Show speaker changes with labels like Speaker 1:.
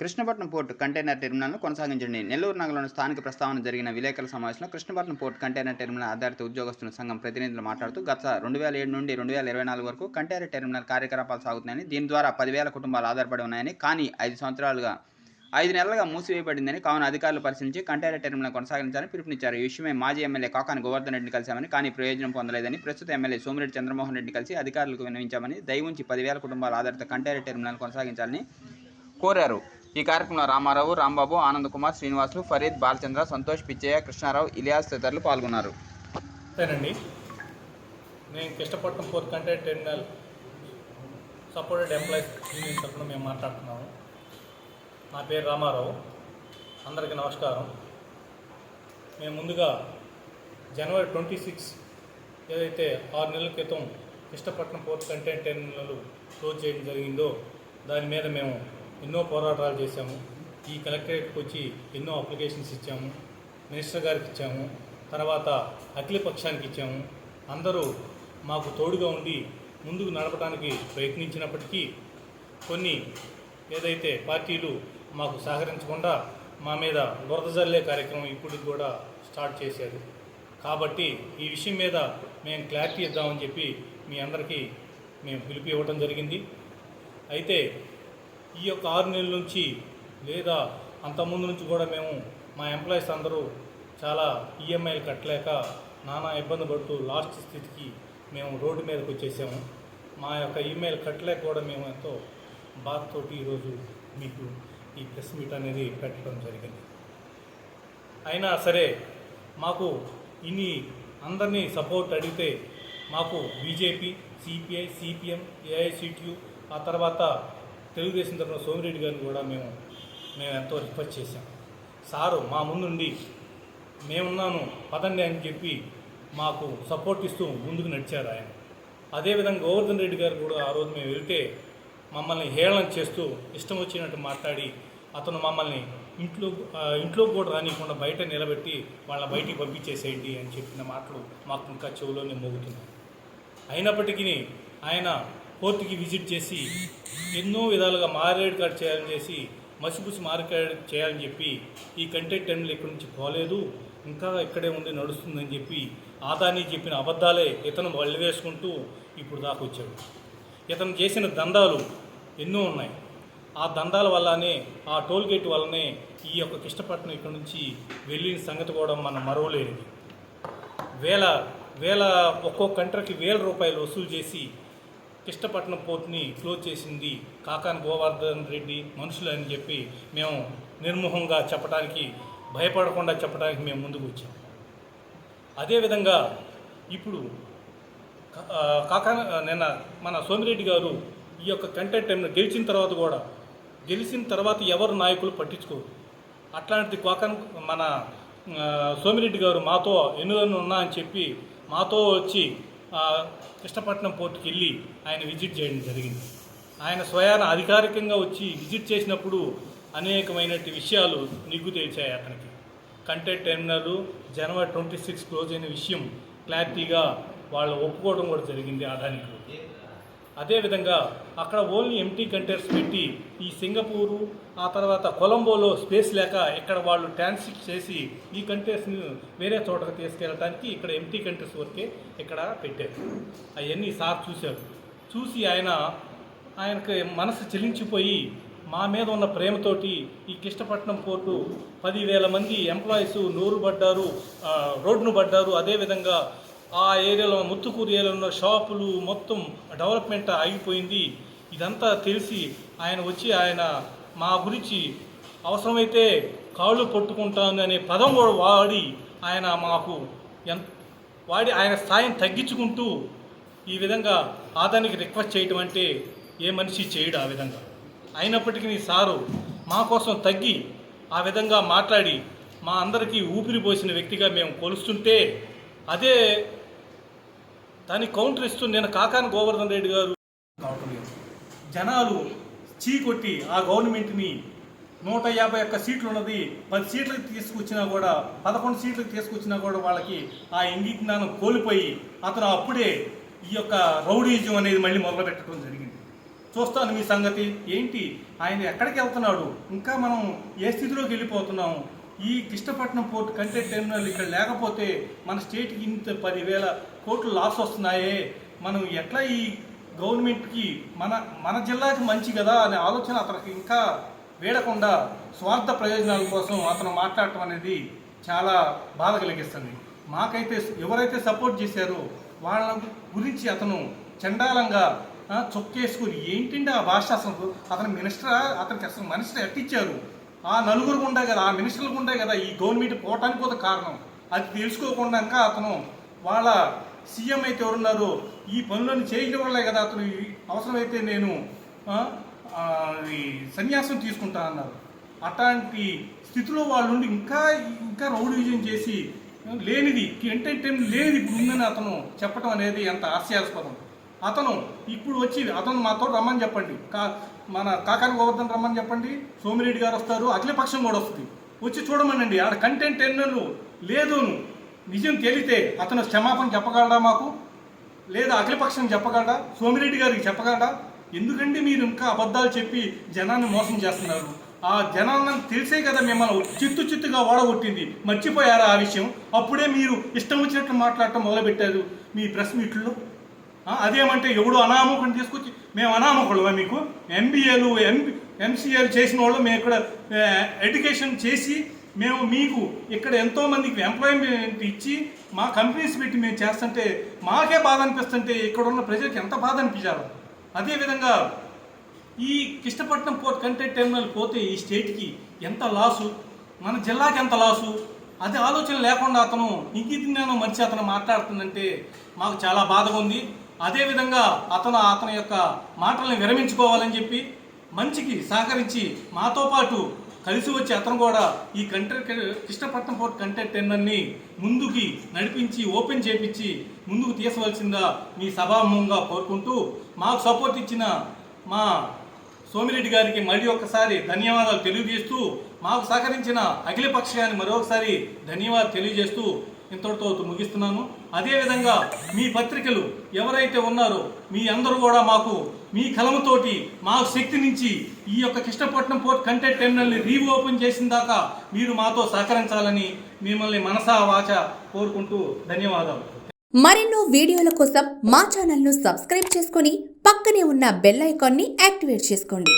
Speaker 1: Krishnapatnam port container టెర్మినల్ను కొనసాగించండి నెల్లూరు నగరంలో స్థానిక ప్రస్తావన జరిగిన విలేకరుల సమావేశంలో కృష్ణపట్నం పోర్టు కంటైనర్ టెర్మినల్ ఆధారిత ఉద్యోగస్తుల సంఘం ప్రతినిధులు మాట్లాడుతూ గత రెండు వేల ఏడు నుండి రెండు వేల ఇరవై నాలుగు వరకు కంటైనర్ టెర్మినల్ కార్యకలాపాలు సాగుతున్నాయని దీని ద్వారా పదివేల కుటుంబాలు ఆధారపడి ఉన్నాయని కానీ ఐదు సంవత్సరాలుగా ఐదు నెలలుగా మూసివేయబడిందని కావున అధికారులు పరిశీలించి కంటైనర్ టెర్మినల్ కొనసాగించాలని పిలుపునిచ్చారు ఈ విషయమై మాజీ ఎమ్మెల్యే కాకాని గోవర్ధన్ రెడ్డిని కలిశామని కానీ ప్రయోజనం పొందలేదని ప్రస్తుత ఎమ్మెల్యే సోమిరెడ్డి చంద్రమోహన్ రెడ్డి కలిసి అధికారులకు విన్నవించామని దయవుంచి పదివేల కుటుంబాల ఆధారిత కంటైనర్ టెర్మినల్ కొనసాగించాలని కోరారు ఈ కార్యక్రమంలో రామారావు రాంబాబు ఆనంద్ కుమార్ శ్రీనివాసులు ఫరీద్ బాలచంద్ర సంతోష్ పిచ్చయ్య కృష్ణారావు ఇలియాస్ తదితరులు పాల్గొన్నారు సరేనండి
Speaker 2: నేను కృష్ణపట్నం ఫోర్త్ కంటే టెర్మినల్ సపోర్టెడ్ ఎంప్లాయీస్ తరఫున మేము మాట్లాడుతున్నాము నా పేరు రామారావు అందరికీ నమస్కారం మేము ముందుగా జనవరి ట్వంటీ సిక్స్ ఏదైతే ఆరు నెలల క్రితం Krishnapatnam port container terminal close చేయడం జరిగిందో దాని మీద మేము ఎన్నో పోరాటాలు చేశాము ఈ కలెక్టరేట్కి వచ్చి ఎన్నో అప్లికేషన్స్ ఇచ్చాము మినిస్టర్ గారికి ఇచ్చాము తర్వాత అఖిలపక్షానికి పక్షానికి ఇచ్చాము అందరూ మాకు తోడుగా ఉండి ముందుకు నడపడానికి ప్రయత్నించినప్పటికీ కొన్ని ఏదైతే పార్టీలు మాకు సహకరించకుండా మా మీద బురద జల్లే కార్యక్రమం ఇప్పుడు కూడా స్టార్ట్ చేశారు కాబట్టి ఈ విషయం మీద మేము క్లారిటీ ఇద్దామని చెప్పి మీ అందరికీ మేము పిలిపి ఇవ్వడం జరిగింది అయితే ఈ యొక్క ఆరు నెలల నుంచి లేదా అంతకుముందు నుంచి కూడా మేము మా ఎంప్లాయీస్ అందరూ చాలా ఈఎంఐలు e కట్టలేక నానా ఇబ్బంది పడుతూ లాస్ట్ స్థితికి మేము రోడ్డు మీదకి వచ్చేసాము మా యొక్క ఈమెయిల్ e కట్టలేక కూడా మేము ఎంతో బాధతోటి ఈరోజు మీకు ఈ ప్రెస్ మీట్ అనేది పెట్టడం జరిగింది అయినా సరే మాకు ఇన్ని అందరినీ సపోర్ట్ అడిగితే మాకు బీజేపీ సిపిఐ సిపిఎం ఏఐసిటియు ఆ తర్వాత తెలుగుదేశం తరఫున సోమిరెడ్డి గారిని కూడా మేము మేము ఎంతో రిక్వెస్ట్ చేశాం సారు మా ముందుండి మేమున్నాను పదండి అని చెప్పి మాకు సపోర్ట్ ఇస్తూ ముందుకు నడిచారు ఆయన అదేవిధంగా గోవర్ధన్ రెడ్డి గారు కూడా ఆ రోజు మేము వెళ్తే మమ్మల్ని హేళన చేస్తూ ఇష్టం వచ్చినట్టు మాట్లాడి అతను మమ్మల్ని ఇంట్లో ఇంట్లో కూడా రానియకుండా బయట నిలబెట్టి వాళ్ళ బయటికి పంపించేసేయండి అని చెప్పిన మాటలు మాకు ఇంకా చెవులోనే మోగుతున్నాయి అయినప్పటికీ ఆయన పోర్టుకి విజిట్ చేసి ఎన్నో విధాలుగా మార్కెట్ కార్డ్ చేయాలని చేసి మసిపుసి మార్కెట్ చేయాలని చెప్పి ఈ కంటెంట్ టెండర్లు ఇక్కడి నుంచి పోలేదు ఇంకా ఇక్కడే ఉండి నడుస్తుందని చెప్పి ఆదాని చెప్పిన అబద్ధాలే ఇతను వేసుకుంటూ ఇప్పుడు దాకా వచ్చాడు ఇతను చేసిన దందాలు ఎన్నో ఉన్నాయి ఆ దందాల వల్లనే ఆ టోల్గేట్ వల్లనే ఈ యొక్క కిష్టపట్నం ఇక్కడ నుంచి వెళ్ళిన సంగతి కూడా మనం మరవలేనిది వేల వేల ఒక్కో కంట్రీకి వేల రూపాయలు వసూలు చేసి కృష్ణపట్నం పోర్ట్ని క్లోజ్ చేసింది కాకాన్ గోవర్ధన్ రెడ్డి మనుషులు అని చెప్పి మేము నిర్మోహంగా చెప్పడానికి భయపడకుండా చెప్పడానికి మేము ముందుకు వచ్చాం అదేవిధంగా ఇప్పుడు కాకా నిన్న మన సోమిరెడ్డి గారు ఈ యొక్క కంటెంట్ ఏమైనా గెలిచిన తర్వాత కూడా గెలిచిన తర్వాత ఎవరు నాయకులు పట్టించుకోరు అట్లాంటిది కాకన్ మన సోమిరెడ్డి గారు మాతో ఎన్నులను ఉన్నా అని చెప్పి మాతో వచ్చి కృష్ణపట్నం పోర్టుకి వెళ్ళి ఆయన విజిట్ చేయడం జరిగింది ఆయన స్వయాన అధికారికంగా వచ్చి విజిట్ చేసినప్పుడు అనేకమైన విషయాలు నిగ్గు తెచ్చాయి అతనికి కంటెంట్ టెర్మినల్ జనవరి ట్వంటీ సిక్స్ క్లోజ్ అయిన విషయం క్లారిటీగా వాళ్ళు ఒప్పుకోవడం కూడా జరిగింది అదానికి అదేవిధంగా అక్కడ ఓన్లీ ఎంటీ కంటైనర్స్ పెట్టి ఈ సింగపూరు ఆ తర్వాత కొలంబోలో స్పేస్ లేక ఇక్కడ వాళ్ళు ట్రాన్స్ఫిట్ చేసి ఈ కంటైనర్స్ని వేరే చోటకు తీసుకెళ్ళడానికి ఇక్కడ ఎంటీ కంటైనర్స్ వరకే ఇక్కడ పెట్టారు అవన్నీ సార్ చూశారు చూసి ఆయన ఆయనకు మనసు చెలించిపోయి మా మీద ఉన్న ప్రేమతోటి ఈ కిష్టపట్నం పోర్టు పదివేల మంది ఎంప్లాయీస్ నూరు పడ్డారు రోడ్డును పడ్డారు అదేవిధంగా ఆ ఏరియాలో ముత్తుకూరు ఏరియాలో ఉన్న షాపులు మొత్తం డెవలప్మెంట్ ఆగిపోయింది ఇదంతా తెలిసి ఆయన వచ్చి ఆయన మా గురించి అవసరమైతే కాళ్ళు పట్టుకుంటాను అనే పదం కూడా వాడి ఆయన మాకు ఎంత వాడి ఆయన స్థాయిని తగ్గించుకుంటూ ఈ విధంగా ఆదానికి రిక్వెస్ట్ చేయటం అంటే ఏ మనిషి చేయడు ఆ విధంగా అయినప్పటికీ సారు మా కోసం తగ్గి ఆ విధంగా మాట్లాడి మా అందరికీ ఊపిరి పోసిన వ్యక్తిగా మేము కొలుస్తుంటే అదే దానికి కౌంటర్ ఇస్తూ నేను కాకాని గోవర్ధన్ రెడ్డి గారు కావటం లేదు జనాలు చీకొట్టి ఆ గవర్నమెంట్ని నూట యాభై ఒక్క సీట్లు ఉన్నది పది సీట్లకు తీసుకొచ్చినా కూడా పదకొండు సీట్లకు తీసుకొచ్చినా కూడా వాళ్ళకి ఆ ఇంగి జ్ఞానం కోల్పోయి అతను అప్పుడే ఈ యొక్క రౌడీజం అనేది మళ్ళీ మొదలుపెట్టడం జరిగింది చూస్తాను మీ సంగతి ఏంటి ఆయన ఎక్కడికి వెళ్తున్నాడు ఇంకా మనం ఏ స్థితిలోకి వెళ్ళిపోతున్నాము ఈ కృష్ణపట్నం పోర్ట్ కంటెంట్ టెర్మినల్ ఇక్కడ లేకపోతే మన స్టేట్కి ఇంత పదివేల కోట్లు లాస్ వస్తున్నాయే మనం ఎట్లా ఈ గవర్నమెంట్కి మన మన జిల్లాకి మంచి కదా అనే ఆలోచన అతనికి ఇంకా వేడకుండా స్వార్థ ప్రయోజనాల కోసం అతను మాట్లాడటం అనేది చాలా బాధ కలిగిస్తుంది మాకైతే ఎవరైతే సపోర్ట్ చేశారో వాళ్ళ గురించి అతను చండాలంగా చొక్కేసుకుని ఏంటంటే ఆ భాష అసలు అతని మినిస్టర్ అతనికి అసలు మనిషిని ఎట్టిచ్చారు ఆ నలుగురికి ఉంటాయి కదా ఆ మినిస్టర్లకు ఉంటాయి కదా ఈ గవర్నమెంట్ పోవటానికి పోతే కారణం అది తెలుసుకోకుండా అతను వాళ్ళ సీఎం అయితే ఎవరున్నారు ఈ పనులను చేయడం వల్లే కదా అతను అవసరమైతే నేను సన్యాసం తీసుకుంటా అన్నారు అట్లాంటి స్థితిలో వాళ్ళు ఇంకా ఇంకా విజయం చేసి లేనిది ఎంటర్టైన్ లేనిది ఇప్పుడు ఉందని అతను చెప్పడం అనేది ఎంత హాస్యాస్పదం అతను ఇప్పుడు వచ్చి అతను మాతో రమ్మని చెప్పండి కా మన కాకాని గోవర్ధన్ రమ్మని చెప్పండి సోమిరెడ్డి గారు వస్తారు అఖిలపక్షం కూడా వస్తుంది వచ్చి చూడమనండి ఆడ కంటెంట్ ఎన్నో లేదును నిజం తెలితే అతను క్షమాపణ చెప్పగలడా మాకు లేదా అఖిలపక్షం చెప్పగలడా సోమిరెడ్డి గారికి చెప్పగలడా ఎందుకండి మీరు ఇంకా అబద్ధాలు చెప్పి జనాన్ని మోసం చేస్తున్నారు ఆ జనాన్ని తెలిసే కదా మిమ్మల్ని చిత్తు చిత్తుగా ఓడగొట్టింది మర్చిపోయారా ఆ విషయం అప్పుడే మీరు ఇష్టం వచ్చినట్లు మాట్లాడటం మొదలుపెట్టారు మీ ప్రెస్ మీట్లో అదేమంటే ఎవడు అనామకుని తీసుకొచ్చి మేము అనామకులమా మీకు ఎంబీఏలు ఎంబీ ఎంసీఏలు చేసిన వాళ్ళు మేము ఇక్కడ ఎడ్యుకేషన్ చేసి మేము మీకు ఇక్కడ ఎంతోమందికి ఎంప్లాయ్మెంట్ ఇచ్చి మా కంపెనీస్ పెట్టి మేము చేస్తుంటే మాకే బాధ అనిపిస్తుంటే ఇక్కడ ఉన్న ప్రజలకు ఎంత బాధ అనిపించారు అదేవిధంగా ఈ కృష్ణపట్నం పోర్ట్ కంటెంట్ టెర్మినల్ పోతే ఈ స్టేట్కి ఎంత లాసు మన జిల్లాకి ఎంత లాసు అది ఆలోచన లేకుండా అతను ఇంకితి నేను మంచి అతను మాట్లాడుతుందంటే మాకు చాలా బాధగా ఉంది అదేవిధంగా అతను అతని యొక్క మాటల్ని విరమించుకోవాలని చెప్పి మంచికి సహకరించి మాతో పాటు కలిసి వచ్చి అతను కూడా ఈ కంటెంట్ కృష్ణపట్నం పోర్ట్ కంటెంట్ టెన్నర్ని ముందుకి నడిపించి ఓపెన్ చేపించి ముందుకు తీసవలసిందా మీ సభాముఖంగా కోరుకుంటూ మాకు సపోర్ట్ ఇచ్చిన మా సోమిరెడ్డి గారికి మళ్ళీ ఒక్కసారి ధన్యవాదాలు తెలియజేస్తూ మాకు సహకరించిన అఖిలపక్షాన్ని మరొకసారి ధన్యవాదాలు తెలియజేస్తూ ఇంతటితో ముగిస్తున్నాను అదేవిధంగా మీ పత్రికలు ఎవరైతే ఉన్నారో మీ అందరూ కూడా మాకు మీ కలముతోటి మా శక్తి నుంచి ఈ యొక్క కృష్ణపట్నం పోర్ట్ కంటెంట్ టెర్మినల్ని రీఓపెన్ చేసిన దాకా మీరు మాతో సహకరించాలని మిమ్మల్ని మనసా వాచ కోరుకుంటూ ధన్యవాదాలు మరెన్నో వీడియోల కోసం మా ఛానల్ను సబ్స్క్రైబ్ చేసుకొని పక్కనే ఉన్న బెల్ ఐకాన్ని యాక్టివేట్ చేసుకోండి